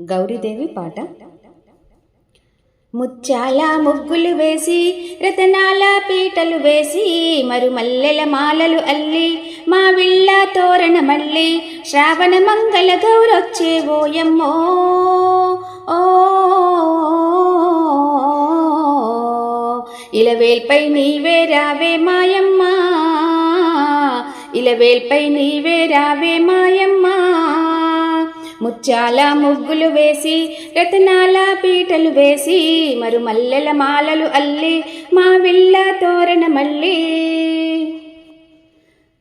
గౌరీదేవి పాట. ముత్యాల ముగ్గులు వేసి రతనాల పీటలు వేసి మరు మల్లెల మాలలు అల్లి మా విళ్ళ తోరణ మళ్ళీ శ్రావణ మంగళ గౌరొచ్చే ఓయమ్మో. ఓ ఇలవేల్పై నీవే రావే మాయమ్మ. ఇలవేల్పై నీవే రావే మాయమ్మ. ముత్యాల ముగ్గులు వేసి రతనాల పీటలు వేసి మరు మల్లెల మాలలు అల్లి మా విల్ల తోరణ మళ్ళీ.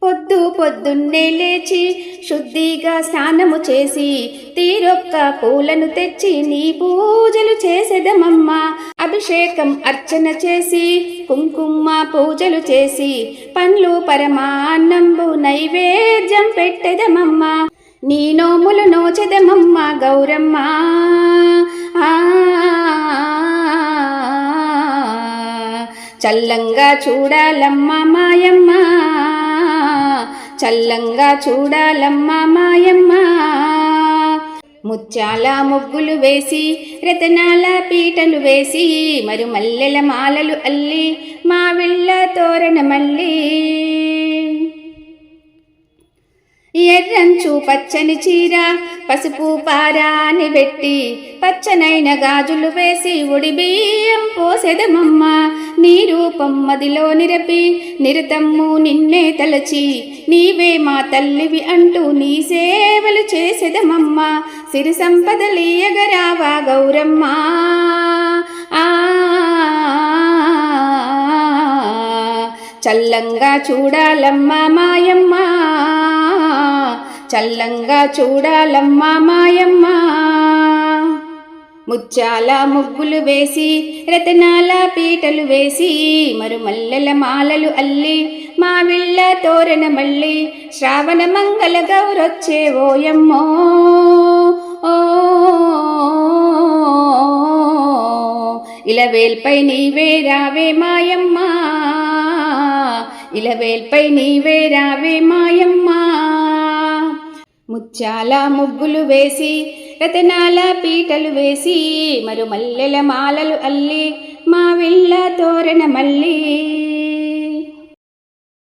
పొద్దు పొద్దున్నే లేచి శుద్ధిగా స్నానము చేసి తీరొక్క పూలను తెచ్చి నీ పూజలు చేసేదమమ్మ అభిషేకం అర్చన చేసి కుంకుమ పూజలు చేసి పండ్లు పరమాన్నంబు నైవేద్యం పెట్టెదమమ్మ నీ నోములు నోచెదమమ్మ గౌరమ్మ. ఆ చల్లంగా చూడాలమ్మ మాయమ్మ. చల్లంగా చూడాలమ్మ మాయమ్మ. ముత్యాల ముగ్గులు వేసి రతనాల పీటలు వేసి మరి మల్లెల మాలలు అల్లి మా విళ్ళ తోరణ మళ్ళీ పచ్చని చీర పసుపు పారాని పెట్టి పచ్చనైన గాజులు వేసి ఉడి బియ్యం పోసెదమమ్మ. నీ రూపం మదిలో నిరపి నిరతమ్ము నిన్నే తలచి నీవే మా తల్లివి అంటూ నీ సేవలు చేసెదమమ్మ. సిరి సంపదలీయగరావా గౌరమ్మ. ఆ చల్లంగా చూడాలమ్మా మాయమ్మ. చల్లంగా చూడాలమ్మా మాయమ్మ. ముత్యాల ముగ్గులు వేసి రతనాల పీటలు వేసి మరు మల్లెల మాలలు అల్లి మావిళ్ళ తోరణ మళ్ళీ శ్రావణ మంగళ గౌరొచ్చే ఓయమ్మో. ఓ ఇలవేల్పై నీవే రావే మాయమ్మ. ఇలవేల్పై నీవే రావే మాయమ్మ. ముత్యాల ముగ్గులు వేసి రతనాల పీటలు వేసి మరు మల్లెల మాలలు అల్లి మా విళ్ళ తోరణ మళ్ళీ